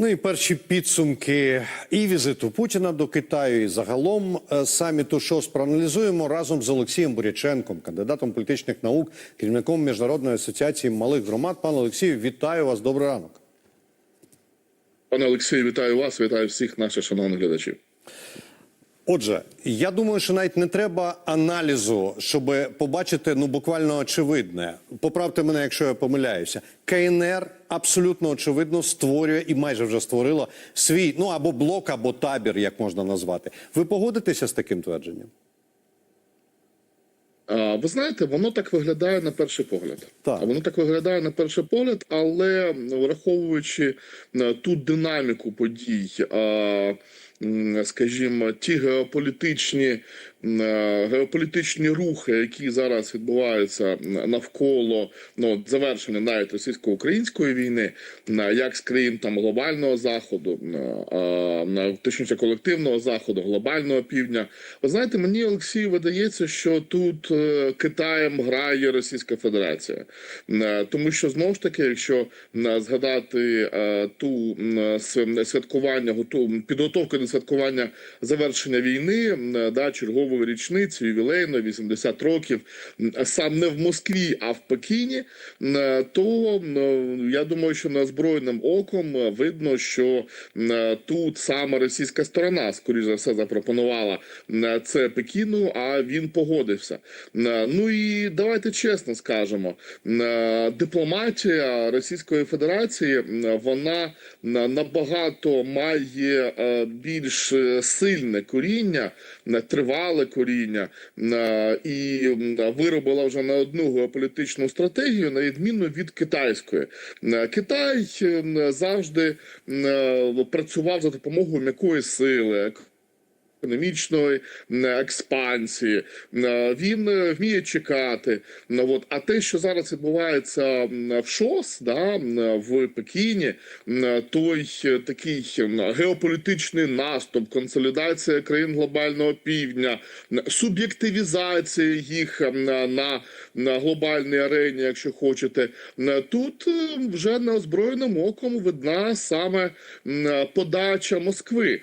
Ну і перші підсумки і візиту Путіна до Китаю, і загалом е, саміту ШОС проаналізуємо разом з Олексієм Буряченком, кандидатом політичних наук, керівником міжнародної асоціації малих громад. Пане Олексію, вітаю вас. Добрий ранок. Пане Олексію, вітаю вас, вітаю всіх наших шановних глядачів. Отже, я думаю, що навіть не треба аналізу, щоб побачити ну буквально очевидне. Поправте мене, якщо я помиляюся. КНР абсолютно очевидно створює і майже вже створила свій ну або блок, або табір, як можна назвати. Ви погодитеся з таким твердженням? Ви знаєте, воно так виглядає на перший погляд. Так. Воно так виглядає на перший погляд, але враховуючи е, ту динаміку подій, скажімо, ті геополітичні, геополітичні рухи, які зараз відбуваються навколо ну, завершення навіть російсько-української війни, на- як з країн там глобального заходу, а, точніше колективного заходу, глобального півдня. Ви знаєте, мені Олексій видається, що тут е, Китаєм грає Російська Федерація, Е, тому що знову ж таки, якщо е, згадати е, ту святкування, готу- підготовку до святкування завершення війни, да, чергової річниці, ювілейно, 80 років, сам не в Москві, а в Пекіні, то м, я думаю, що неозброєним оком е, видно, що тут саме російська сторона, скоріш за все, запропонувала це Пекіну, а він погодився. Ну і давайте чесно скажемо, дипломатія Російської Федерації вона набагато має е, більш е, сильне коріння, м, тривале коріння і виробила вже не одну геополітичну стратегію, на відміну від китайської. М, Китай завжди е, працював за допомогою м'якої сили. Економічної експансії М, він е, вміє чекати. Ну, от. А те, що зараз відбувається в ШОС, да, в Пекіні, м, той е, такий геополітичний наступ, консолідація країн глобального півдня, суб'єктивізація їх на, на глобальній арені, якщо хочете, тут е, вже неозброєним оком видна саме подача Москви.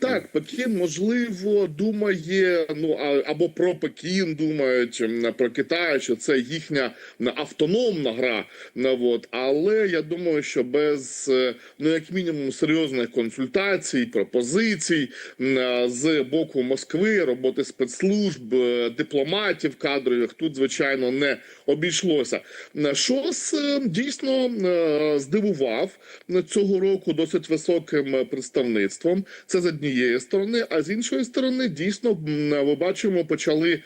Так, Пекін можливо думає, ну або про Пекін думають про Китай, що це їхня автономна гра. От. Але я думаю, що без е, ну як мінімум серйозних консультацій, пропозицій з боку Москви, роботи спецслужб, е, дипломатів кадрових тут звичайно не обійшлося. ШОС е, дійсно здивував цього року досить високим представництвом. Це з однієї сторони, а з іншої сторони, дійсно ми бачимо, почали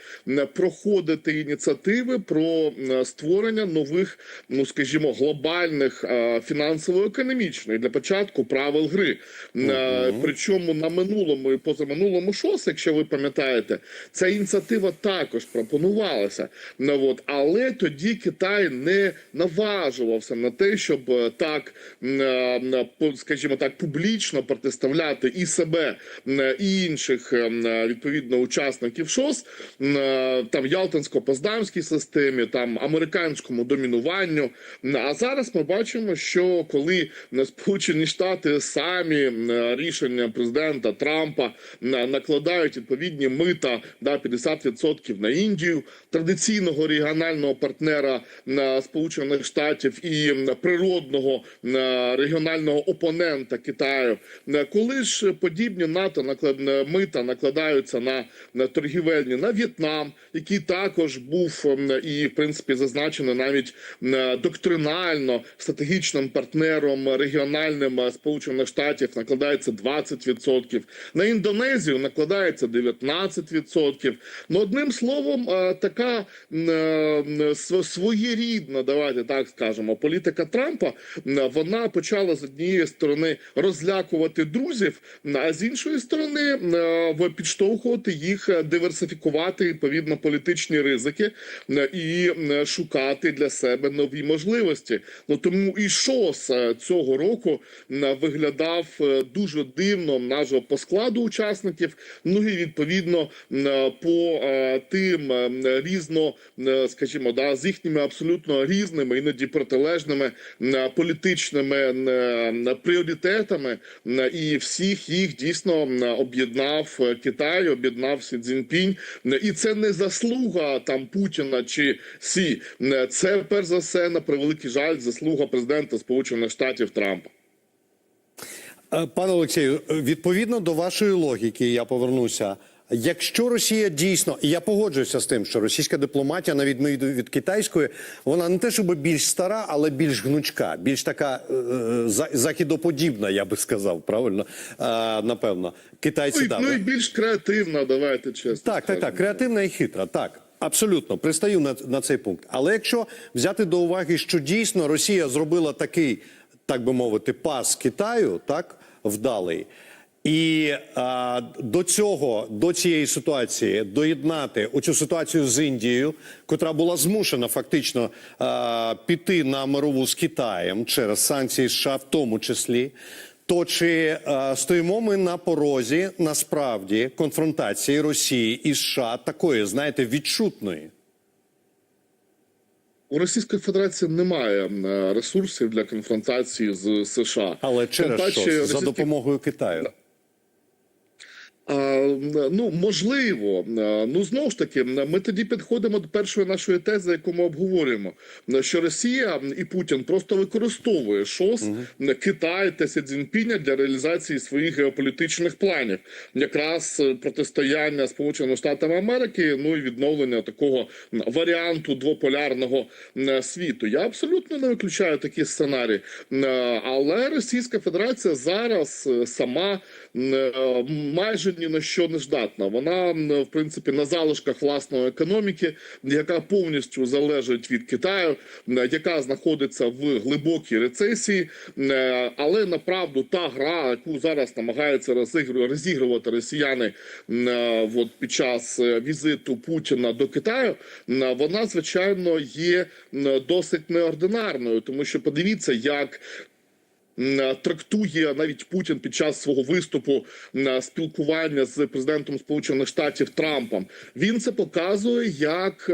проходити ініціативи про створення нових, ну скажімо, глобальних е, фінансово-економічних для початку правил гри. Е, Причому на минулому і позаминулому ШОС, якщо ви пам'ятаєте, ця ініціатива також пропонувалася. Ну, от, але тоді Китай не наважувався на те, щоб е, так, е, скажімо так, публічно протиставляти і себе, м, і інших е, м, е, відповідно учасників ШОС, е, там Ялтинсько-Поздамській системі, там американському домінуванню. А зараз ми бачимо, що коли Сполучені Штати самі е, рішення президента Трампа накладають відповідні мита да, 50% на Індію, традиційного регіонального партнера Сполучених Штатів і природного регіонального опонента Китаю, коли ж подібні НАТО наклад... мита накладаються на, на торгівельні на В'єтнам, який також був і в принципі зазначено навіть доктринально стратегічним партнером регіональним е, Сполучених Штатів накладається 20%, на Індонезію накладається 19%. Ну одним словом, е, така е, своєрідна, давайте так скажемо, політика Трампа вона почала з однієї сторони розлякувати друзів, а з іншої сторони е, підштовхувати їх е, диверсифікувати відповідно політичні ризики і шукати для себе нові можливості. Ну тому і ШОС е, цього року виглядав е, дуже дивно нажо по складу учасників. Ну і відповідно по е, тим е, різно е, е, скажімо, да, з їхніми абсолютно різними, іноді протилежними е, політичними е, пріоритетами, е, і всіх їх дійсно е, об'єднав е, Китай, об'єднав Сі Цзіньпінь. Е, І це не заслуга там Путіна чи Сі. Е, Це перш за все на превеликий жаль, заслуга президента Сполучених Штатів Трампа. Пане Олексію, відповідно до вашої логіки, я повернуся. Якщо Росія дійсно, і я погоджуюся з тим, що російська дипломатія, на відміну від китайської, вона не те, щоб більш стара, але більш гнучка, більш така е, е, західоподібна, я би сказав, правильно? Е, напевно, китайці Ну, да, ну і більш креативна, давайте чесно. Так, так, так, креативна і хитра. Так, абсолютно пристаю на, на цей пункт. Але якщо взяти до уваги, що дійсно Росія зробила такий, так би мовити, пас Китаю, так вдалий. І а, до цього, до цієї ситуації, доєднати оцю ситуацію з Індією, котра була змушена фактично а, піти на мирову з Китаєм через санкції США, в тому числі. То чи е, стоїмо ми на порозі насправді конфронтації Росії і США такої, знаєте, відчутної? У Російської Федерації немає ресурсів для конфронтації з США. Але через що? За допомогою Китаю. А, ну можливо, ну знову ж таки, ми тоді підходимо до першої нашої тези, яку ми обговорюємо, що Росія і Путін просто використовує ШОС, Китай та Сі Цзіньпіня для реалізації своїх геополітичних планів, якраз е, протистояння Сполученим Штатам Америки, ну і відновлення такого варіанту двополярного е, світу. Я абсолютно не виключаю такі сценарії, Е, але Російська Федерація зараз е, сама е, майже ні на що не здатна. Вона в принципі на залишках власної економіки, яка повністю залежить від Китаю, е, яка знаходиться в глибокій рецесії. Е, Але направду та гра, яку зараз намагаються розігру- розігрувати росіяни е, от під час е, візиту Путіна до Китаю, е, вона звичайно є досить неординарною, тому що подивіться, як трактує навіть Путін під час свого виступу на спілкування з президентом Сполучених Штатів Трампом. Він це показує як,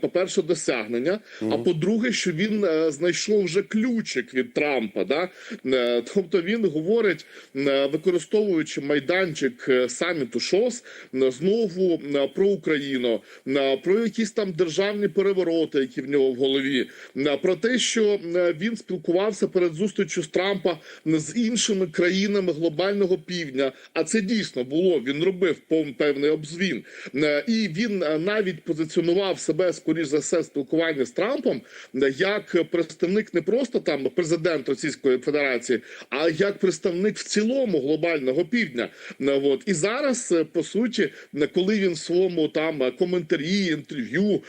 по-перше, досягнення. А по-друге, що він е, знайшов вже ключик від Трампа. Да? Е, Тобто він говорить, е, використовуючи майданчик е, саміту ШОС, е, знову е, про Україну, е, про якісь там державні перевороти, які в нього в голові, е, про те, що е, він спілкувався перед зустрічю з Трампа з іншими країнами глобального півдня. А це дійсно було. Він робив певний обзвін, Е, і він е, навіть позиціонував себе скоріш за все в спілкуванні з Трампом е, як представник не просто там президент Російської Федерації, а як представник в цілому глобального півдня. От і зараз по суті, коли він в своєму там коментарі, інтерв'ю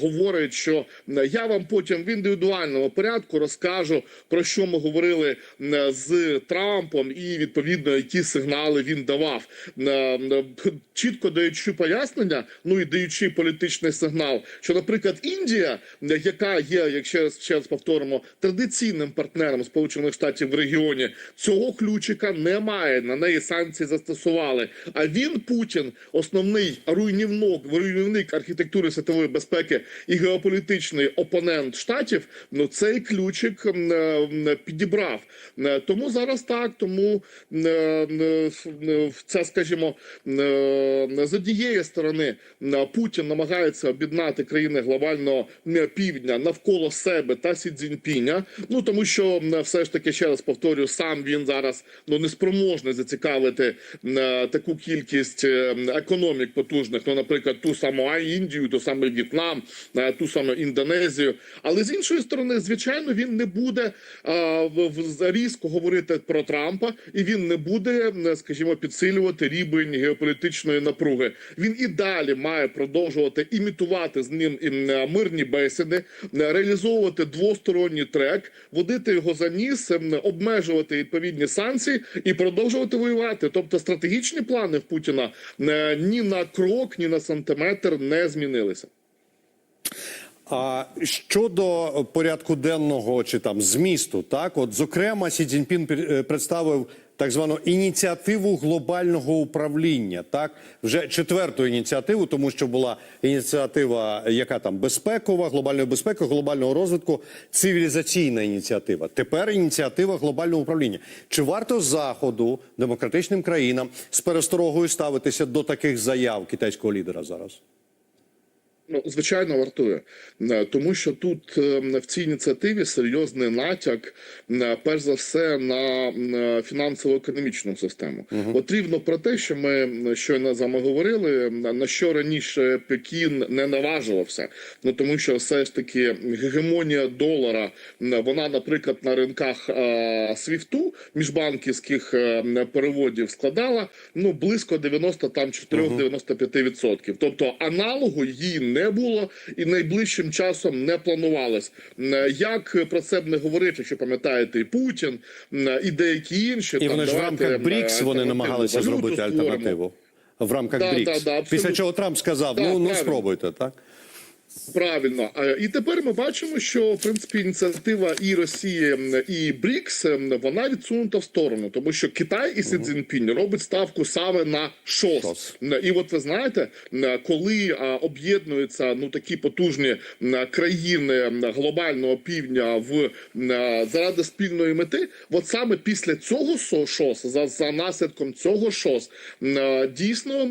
говорить, що я вам потім в індивідуальному порядку розкажу про що ми говорили з Трампом, і відповідно які сигнали він давав, Е, е, чітко даючи пояснення, ну і даючи політичний сигнал, що, наприклад, Індія, е, яка є, якщо ще раз повторимо, традиційним партнером Сполучених Штатів в регіоні, цього ключика немає. На неї санкції застосували. А він Путін, основний руйнівник, руйнівник архітектури світової безпеки і геополітичний опонент штатів. Ну цей ключик е, підібрав. Е, Тому зараз так. Тому е, е, це, скажімо, з однієї сторони Путін намагається об'єднати країни глобального півдня навколо себе та Сі Цзіньпіня. Ну тому що все ж таки ще раз повторюю, сам він зараз ну не спроможний зацікавити таку кількість економік потужних. Ну, наприклад, ту саму Індію, ту саму В'єтнам, ту саму Індонезію. Але з іншої сторони, звичайно, він не буде в- різко говорити про Трампа, і він не буде, е, скажімо, підсилювати рівень геополітичної напруги. Він і далі має продовжувати імітувати з ним е, мирні бесіди, е, реалізовувати двосторонній трек, водити його за ніс, ем, обмежувати відповідні санкції і продовжувати воювати. Тобто стратегічні плани в Путіна ні на крок, ні на сантиметр не змінилися. А щодо порядку денного чи там змісту, так от зокрема, Сі Цзіньпін е, представив так звану ініціативу глобального управління. Так, вже четверту ініціативу, тому що була ініціатива, яка там безпекова, глобальної безпеки, глобального розвитку, цивілізаційна ініціатива. Тепер ініціатива глобального управління. Чи варто заходу демократичним країнам з пересторогою ставитися до таких заяв китайського лідера зараз? Ну, звичайно, вартує, Е, тому що тут е, в цій ініціативі серйозний натяк, е, перш за все, на е, фінансово-економічну систему. От рівно про те, що ми щойно з вами говорили, на що раніше Пекін не наважувався. Ну тому що все ж таки гегемонія долара, вона, наприклад, на ринках е, свіфту міжбанківських переводів складала ну близько 90 там 4-95%. Тобто аналогу її не було і найближчим часом не планувалось. Е, Як про це б не говорити, якщо пам'ятаєте, і Путін, е, і деякі інші І там, вони ж в рамках е, БРІКС вони намагалися зробити альтернативу. В рамках Да, БРІКС. да, да. Після чого Трамп сказав: Да, ну, ну спробуйте, так? Правильно, і тепер ми бачимо, що в принципі ініціатива і Росії і БРІКС вона відсунута в сторону, тому що Китай і Сі Цзіньпінь робить ставку саме на ШОС. ШОС. І от ви знаєте, коли об'єднуються ну такі потужні країни глобального півдня в заради спільної мети, от саме після цього ШОС, за, за наслідком цього ШОС, дійсно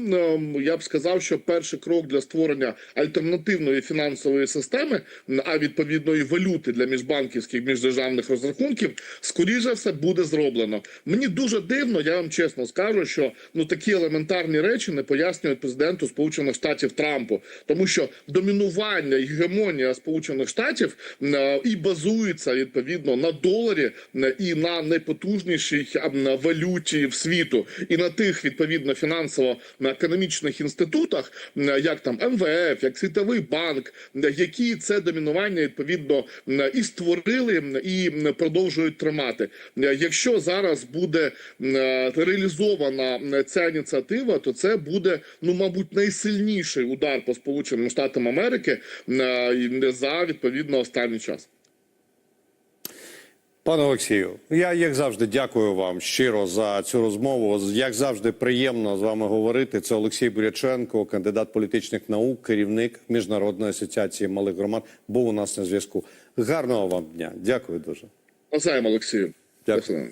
я б сказав, що перший крок для створення альтернативної фінансової системи, а відповідно і валюти для міжбанківських міждержавних розрахунків, скоріше все буде зроблено. Мені дуже дивно, я вам чесно скажу, що ну такі елементарні речі не пояснюють президенту Сполучених Штатів Трампу, тому що домінування і гегемонія Сполучених Штатів і базується відповідно на доларі і на найпотужнішій валюті в світу, і на тих відповідно фінансово-економічних інститутах, як там МВФ, як Світовий банк, м, які це домінування відповідно і створили, і продовжують тримати. Якщо зараз буде реалізована ця ініціатива, то це буде ну, мабуть, найсильніший удар по Сполученим Штатам Америки за відповідно останній час. Пане Олексію, я як завжди дякую вам щиро за цю розмову. Як завжди, приємно з вами говорити. Це Олексій Буряченко, кандидат політичних наук, керівник міжнародної асоціації малих громад. Був у нас на зв'язку. Гарного вам дня. Дякую дуже. Навзаєм, Олексію. Дякую.